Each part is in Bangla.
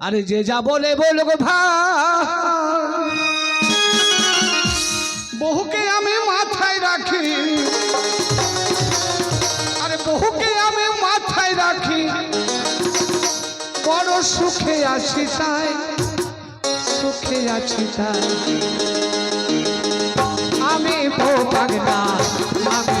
আরে যে যা বলে বলো গো বহুকে আমি মাথায় রাখি। আরে বহুকে আমি মাথায় রাখি। বড় সুখে আছি তাই, সুখে আছি তাই। আমি বউ পাগলা, আমি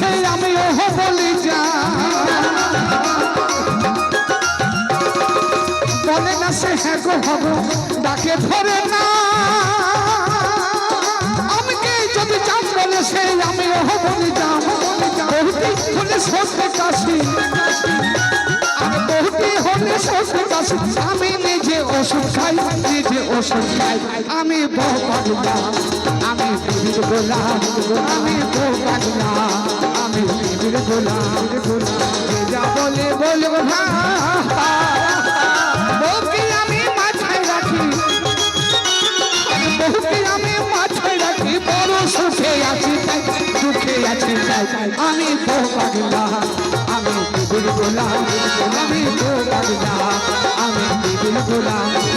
বলেছে আমি ওহ বলি যা। বলে না সে হ্যাঁ গো হব ডাকে ধরে না। আমাকে যদি চাপ বলেছে আমি ওহ বলি যা। বহুতেই হলে সত্যি কাশি আর বহুটি হলে শ্বশুর কাছে আমি নিজে ওষুধ খাই, নিজে ওষুধ খাই। আমি পাগলা, আমি গোলাম, আমি বউ গোলাম যা বলে বলব না বউকে আমি মাথায় রাখি। বহুকে আমি মাথায় রাখি, বড় সুখে আছি তাই দুঃখে আছি তাই। আমি বউ পাগলা, আমি বিবির গোলাম, আমি বউ পাগলা, আমি বিবির গোলাম।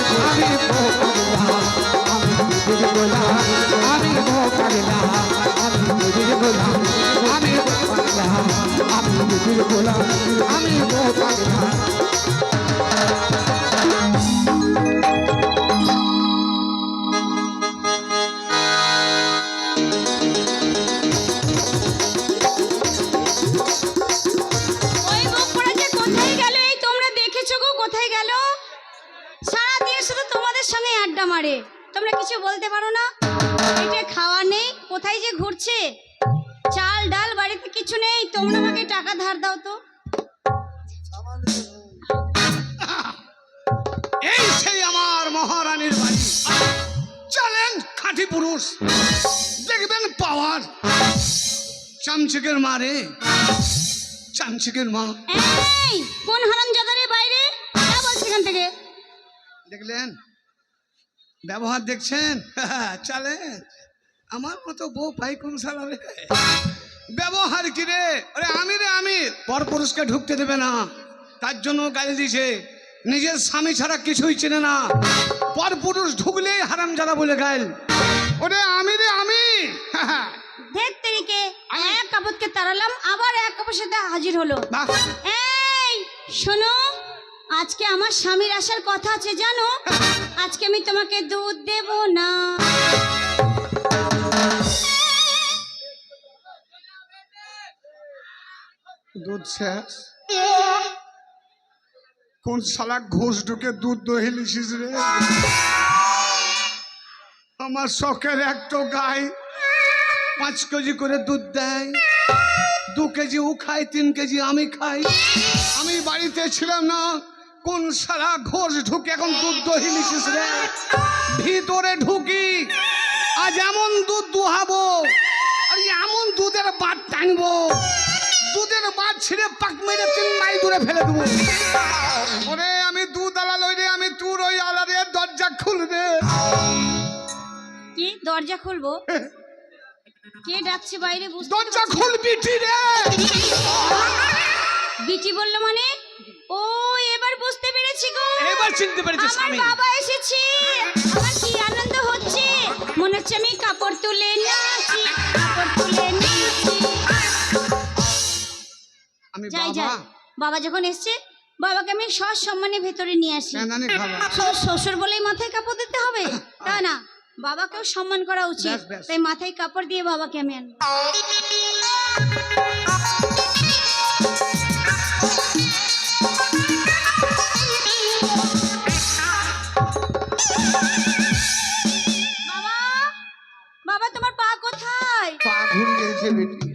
তোমাদের সঙ্গে আড্ডা মারে। তোমরা কিছু বলতে পারো না? পেটে খাওয়া নেই, কোথায় যে ঘুরছে? চাল ডাল বাড়িতে কিছু নেই তোমরা আমাকে টাকা ধার দাও তো। এই সেই আমার মহারানীর বাড়ি। চলেন খাঁটি পুরুষ দেখবেন পাওয়ার। চামচিকের মা রে চামচিকের মা। এই কোন হারাম জাদারে বাইরে? যা বলছি এখান থেকে। দেখলেন? ব্যবহার দেখছেন? চলেন। আমার মতো বউ পাই কোন সালা রে। ব্যবহার কি রে? আরে আমি রে আমি। পর পুরুষকে ঢুকতে দেবে না। তার জন্য গালি দিছে নিজের স্বামী ছাড়া কিছুই চেনে না। পর পুরুষ ঢুকলেই হারাম যারা বলে গাইল ওরে আমি রে আমি। দেখ তেরিকে এক কাপড়কে তাড়ালাম আবার এক কাপড় সাথে হাজির হলো। এই শোনো আজকে আমার স্বামীর আসার কথা আছে জানো? আজকে আমি তোমাকে দুধ দেব না। দুধ শেষ। কোন শালা ঘুষ ঢুকে দুধ দহি লিছিস রে? আমার শখের একটা গাই পাঁচ কেজি করে দুধ দেয়। দু কেজি ও খায়, তিন কেজি আমি খাই। আমি বাড়িতে ছিলাম না, কোন সারা ঘোষ ঢুকে এখন দুধ দহি লিছিস রে? ভিতরে ঢুকি, আজ এমন দুধ দুহাবো, আর এমন দুধের বাদ টানবো। দুধের বাদ ছিঁড়ে পাক মেরে তিন মাই দূরে ফেলে দেবো। ওরে আমি দুধ লই রে আমি তুর ওই আলারে দরজা খুলবে। কি? দরজা খুলবো? কে ডাকছে বাইরে বুঝতে দরজা খুল টি রে। বিটি বলল মানে? ও এবার বুঝতে পেরেছি গো। এবার চিনতে পেরেছে আমার বাবা এসেছে। আমার কি আনন্দ হচ্ছে? মনে হচ্ছে আমি কাপড় তুলে নাচি কাপড় তুলে নাচি আমি যাই যাই। বাবা যখন এসছে বাবাকে আমি সৎ সম্মানে ভেতরে নিয়ে আসি। শ্বশুর বলেই মাথায় কাপড় দিতে হবে? তা না। বাবাকেও সম্মান করা উচিত। তাই মাথায় কাপড় দিয়ে বাবাকে আমি আনব। বাবা তোমার পা কোথায়? পা ঘুরে গেছে বেটি।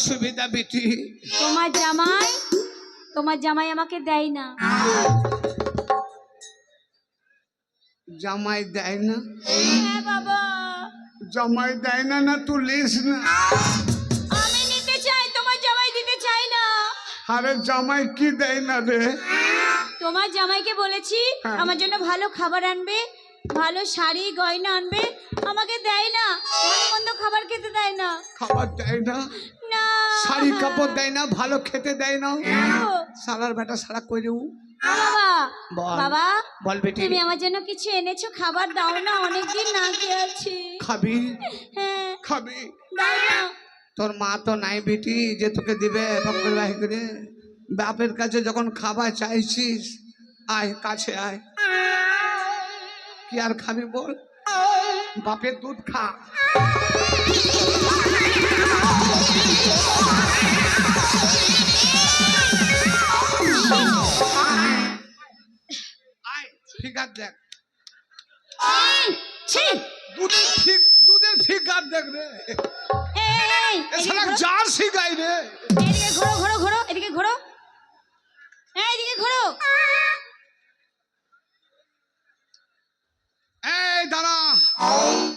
অসুবিধা বেটি। তোমার জামাই? তোমার জামাই আমাকে দেয় না। জামাই দেয় না? হ্যাঁ বাবা। জামাই দেয় না না তুই লিস না। আমি নিতে চাই তোমার জামাই দিতে চাই না। আরে জামাই কি দেয় না রে? তোমার জামাইকে বলেছি হ্যাঁ। আমার জন্য ভালো খাবার আনবে ভালো শাড়ি গয়না আনবে আমাকে দেয় না। মন্দ খাবার খেতে দেয় না। খাবার দেয় না? না। শাড়ি কাপড় দেয় না ভালো খেতে দেয় না। ও, সালার বেটা সারা করেও বাবা। বল। বাবা বল বেটি। তুমি আমার জন্য কিছু এনেছো খাবার দাও না অনেকদিন না খেয়ে আছি। খাবি? হ্যাঁ। খাবি? তোর মা তো নাই বেটি যে তোকে দিবে এরকম বাহি করে। বাপের কাছে যখন খাবার চাইছিস আয় কাছে আয়। কি আর খাবি বল? বাপের দুধ খা। ফিগার দেখ! দুধের ফিগ দুধের ফিগার দেখ রে। ঘোরো। জার্সি গাই রে। এদিকে ঘোরো ঘোরো ঘোরো এদিকে ঘোরো। এই, এদিকে ঘোরো। এই দাঁড়া।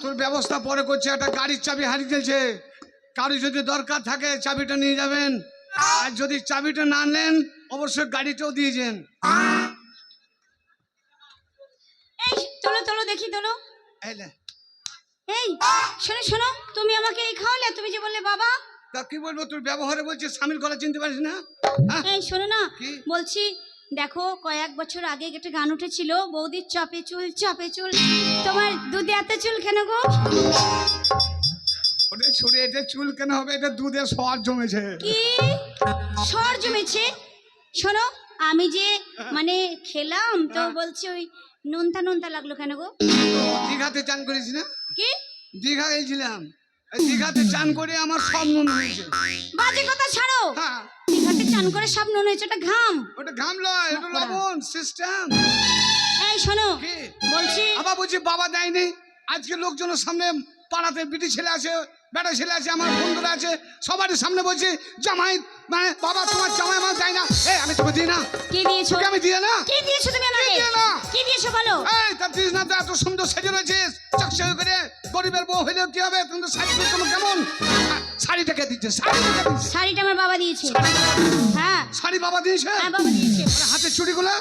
তোর ব্যবস্থা পরে করছে একটা গাড়ির চাবি হারিয়ে গেছে কারও যদি দরকার থাকে চাবিটা নিয়ে যাবেন। আর যদি চাবিটা না নেন অবশ্যই গাড়িটাও দিয়েছেন এই তোলো তোলো দেখি এই। শোনো শোনো তুমি আমাকে এই খাওয়ালে তুমি যে বললে বাবা। তা কি বলব তোর ব্যবহারে বলছে সামিল করা চিনতে পারিস না? হ্যাঁ? এই শোনো না বলছি দেখো কয়েক বছর আগে একটা গান উঠেছিল বৌদির চপে চুল চপে চুল। তোমার দুধে এত চুল কেন গো? ওটা ছুড়ে এটা চুল কেন হবে? এটা দুধে সর জমেছে। কি? সর জমেছে? শোনো আমি যে মানে খেলাম তো হ্যাঁ। বলছি ওই নোনতা নোনতা লাগল কেন গো? দীঘাতে চান করিস না? কি? দীঘা গেছিলাম। দীঘাতে চান করে আমার সব নুন হয়েছে। বাজে কথা ছাড়ো। হ্যাঁ। দীঘাতে চান করে সব নুন হয়েছে ওটা ঘাম। ওটা ঘাম লয় ওটা লবণ সিস্টেম এই শোনো বলছি আবার বলছি বাবা দেয়নি। আজকে লোকজনের সামনে পাড়াতে বিটি ছেলে আছে বেটা ছেলে আছে আমার বন্ধুরা আছে সবারই সামনে বলছি জামাই মানে বাবা তোমার জামাই আমার দেয় না। এই আমি তোকে দিই না। কি দিয়েছ? আমি দিয়ে না? কি দিয়েছ তুমি আমাকে? দিয়ে না। কি দিয়েছ বলো? এই তার দিস না তো এত সুন্দর সেজে রয়েছিস। চকচক করে গরিবের বউ হইলেও কি হবে? তুমি তো শাড়ি তোমার কেমন শা- শাড়িটাকে দিচ্ছে শাড়িটা আমার বাবা দিয়েছে। হ্যাঁ। শাড়ি বাবা দিয়েছে? হ্যাঁ বাবা দিয়েছে। আর হাতে চুড়িগুলো?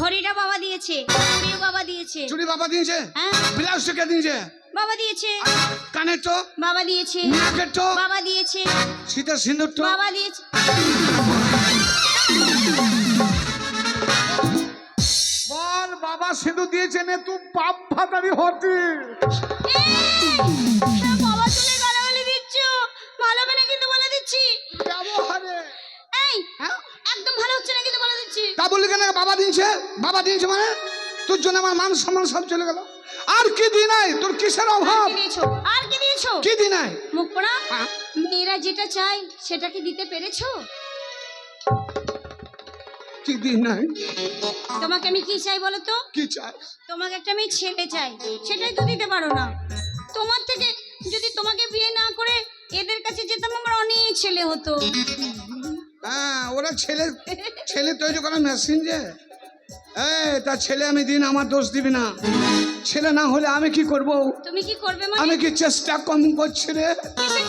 ঘড়িটা বাবা দিয়েছে ঘড়িও বাবা দিয়েছে। চুড়ি বাবা দিয়েছে? হ্যাঁ। ব্লাউজটা কে দিয়েছে? বাবা দিয়েছে। কানের তো বাবা দিয়েছে। নাকের তো বাবা দিয়েছে। শীতের সিঁদুর তো বাবা দিয়েছে। বল বাবা সিঁদুর দিয়েছে নে তুই বাপ ভাতারি হতি। বাবা চলে গেল বলে দিচ্ছ। ভালো হবে না কিন্তু বলে দিচ্ছি। ব্যবহারে। এই হ্যাঁ? একদম ভালো হচ্ছে না কিন্তু বলে দিচ্ছি। তা বললি কেন? বাবা দিয়েছে? বাবা দিয়েছে মানে? তোর জন্য আমার মান সম্মান সব চলে গেল। আর কি দি নাই তোর কিসের অভাব? দিয়েছ? আর কি দিয়েছ? কি দি নাই মুখ হ্যাঁ? মেয়েরা যেটা চাই সেটা কি দিতে পেরেছ? কি দি নাই তোমাকে আমি কি চাই বলো তো? কি চাই? তোমাকে একটা আমি ছেলে চাই। সেটাই তো দিতে পারো না। তোমার থেকে যদি তোমাকে বিয়ে না করে এদের কাছে যেতাম আমার অনেক ছেলে হতো। হ্যাঁ ওরা ছেলে ছেলে তৈরি করা মেশিন যে। তা ছেলে আমি দিন আমার দোষ দিবি না। ছেলে না হলে আমি কি করব? তুমি কি করবে মানে? আমি কি চেষ্টা কম করছি রে?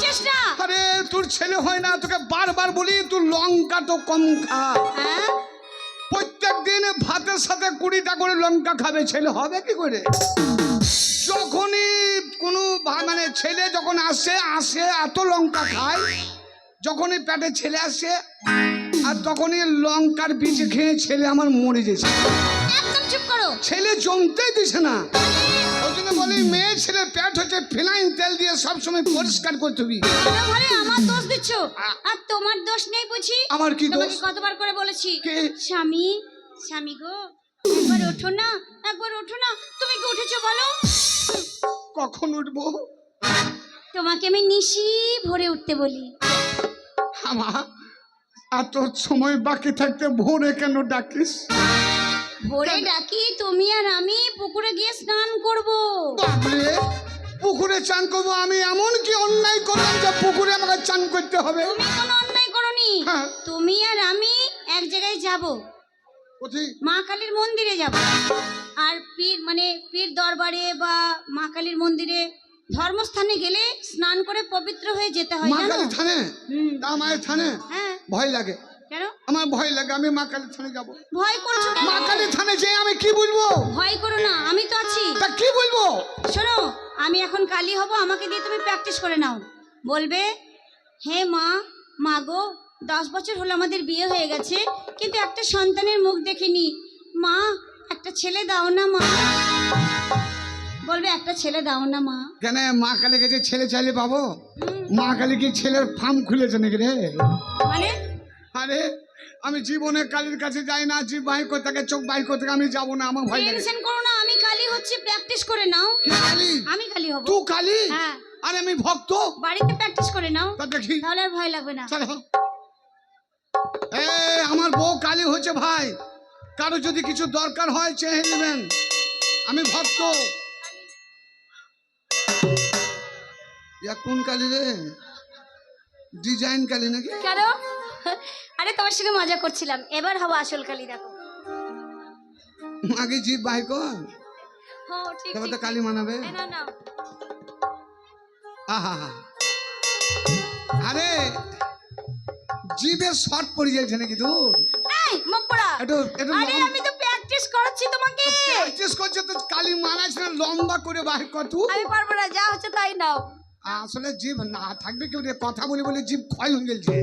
চেষ্টা? আরে তোর ছেলে হয় না তোকে বারবার বলি তুই লঙ্কা তো কম খা। হ্যাঁ? প্রত্যেক দিন ভাতের সাথে কুড়িটা করে লঙ্কা খাবে ছেলে হবে কি করে? যখনই কোনো মানে ছেলে যখন আসে আসে এত লঙ্কা খায় যখনই পেটে ছেলে আসে আর তখনই লঙ্কার বীজ খেয়ে ছেলে আমার মরে গেছে। একদম চুপ করো। ছেলে জমতেই দিছে না। ওই জন্য বলি মেয়ে ছেলে পেট হচ্ছে ফিনাইন তেল দিয়ে সবসময় পরিষ্কার করতে হবে। কেন ঘরে আমার দোষ দিচ্ছ? আর তোমার দোষ নেই বুঝি? আমার কি দোষ? তোমাকে কতবার করে বলেছি। কে? স্বামী স্বামী গো একবার ওঠো না একবার ওঠো না। তুমি কি উঠেছো বলো? কখন উঠবো? তোমাকে আমি নিশি ভরে উঠতে বলি। আমার আর তোর সময় বাকি থাকতে ভোরে কেন ডাকিস? ভোরে ডাকি তুমি আর আমি পুকুরে গিয়ে স্নান করব। বাবরে পুকুরে চান করব আমি? এমন কি অন্যায় করলাম যে পুকুরে আমাকে চান করতে হবে? তুমি কোনো অন্যায় করনি। হ্যাঁ। তুমি আর আমি এক জায়গায় যাব। কোথায়? মা কালীর মন্দিরে যাব। আর পীর মানে পীর দরবারে বা মা কালীর মন্দিরে ধর্মস্থানে গেলে স্নান করে পবিত্র হয়ে যেতে হয় মা কালী থানে? তা মায়ের থানে? হ্যাঁ। ভয় লাগে। কেন? আমার ভয় লাগে আমি মা কালী থানে যাব। ভয় করছ কেন? মা কালী থানে যে আমি কি বলব? ভয় করো না আমি তো আছি। তা কি বলব? শোনো আমি এখন কালী হব আমাকে দিয়ে তুমি প্র্যাকটিস করে নাও। বলবে হে মা মা গো দশ বছর হলো আমাদের বিয়ে হয়ে গেছে কিন্তু একটা সন্তানের মুখ দেখিনি। মা একটা ছেলে দাও না মা। বলবে একটা ছেলে দাও না মা। কেন মা কালী কাছে ছেলে চাইলে পাবো? মা কালী কি ছেলের ফার্ম খুলেছে নাকি রে? মানে? আরে আমি জীবনে কালীর কাছে যাই না জীব বাই করতে থাকে, চোখ বাই করতে আমি যাব না আমার ভয় টেনশন করো না আমি কালী হচ্ছে প্র্যাকটিস করে নাও। কালী? আমি কালী হব। তুই কালী? হ্যাঁ। আরে আমি ভক্ত। বাড়িতে প্র্যাকটিস করে নাও তা দেখি। তাহলে আর ভয় লাগবে না। চলো। এ আমার বউ কালী হচ্ছে ভাই। কারও যদি কিছু দরকার হয় চেয়ে নেবেন। আমি ভক্ত। ইয়া কোন কালী রে ডিজাইন কালী নাকি কেন? আরে তোমার সঙ্গে মজা করছিলাম। এবার হব আসল কালী দেখো। আগে জীব বাই কর। তবে তো কালী মানাবে। আহা আরে জীবের শর্ট পড়ে যাচ্ছে নাকি তোর? এই মুখ পোড়া। একটু একটু আরে আমি তো প্র্যাকটিস করাচ্ছি তোমাকে। প্র্যাকটিস করছে তো কালী না লম্বা করে বাহির কর তুই। আমি পারব না যা হচ্ছে তাই নাও। আসলে জীব না থাকবে কেউ রে কথা বলে বলে জীব ক্ষয় হয়ে গেছে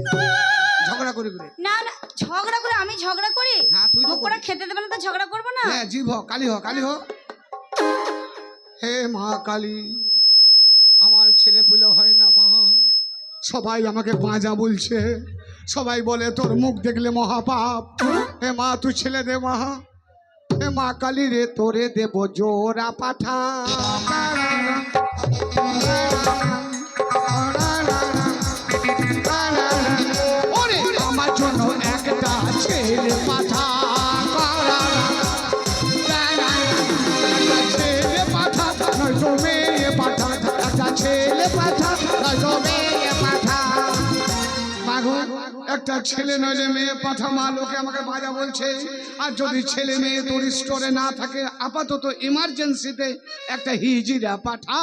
ঝগড়া করে করে। না না ঝগড়া করে আমি ঝগড়া করি? হ্যাঁ তুই তো পোড়া খেতে দেবে না তো ঝগড়া করব না? হ্যাঁ জীব হ কালী হ কালী হ হে মা কালী আমার ছেলে পুলে হয় না মা। সবাই আমাকে বাঁজা বলছে। সবাই বলে তোর মুখ দেখলে মহাপাপ। হে মা তুই ছেলে দে মা। হে মা কালী রে তোরে দেব জোড়া পাঠা। একটা ছেলে নইলে মেয়ে পাঠা মা লোকে আমাকে বাজা বলছে, আর যদি ছেলে মেয়ে তোর স্টোরে না থাকে, আপাতত ইমার্জেন্সিতে একটা হিজিরা পাঠা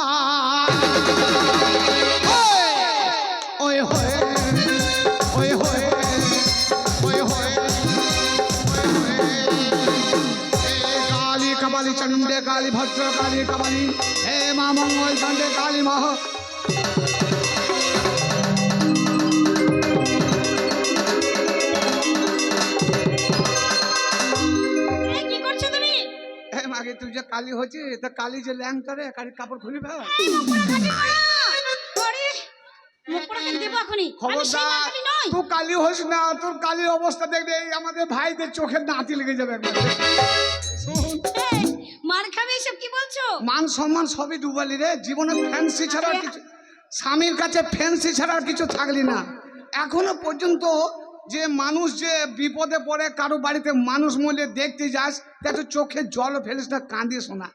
ওই ওই কালী কাবালি চন্ডে কালী ভদ্র কালী কাবালি, হে মা মঙ্গল চন্ডে কালী মহ কালী হচ্ছে তা কালী যে ল্যাংটা রে কালী কাপড় খুলি সেই খবরদার তুই কালী হোস না তোর কালীর অবস্থা দেখবে এই আমাদের ভাইদের চোখের নাতি লেগে যাবে একবার। মার খাবে এসব কি বলছো? মান সম্মান সবই ডুবালি রে জীবনে ফ্যান্সি ছাড়া কিছু স্বামীর কাছে ফ্যান্সি ছাড়া আর কিছু থাকলি না। এখনও পর্যন্ত যে মানুষ যে বিপদে পড়ে কারও বাড়িতে মানুষ মলে দেখতে যাস তা একটু চোখে জল ফেলিস না কাঁদিস না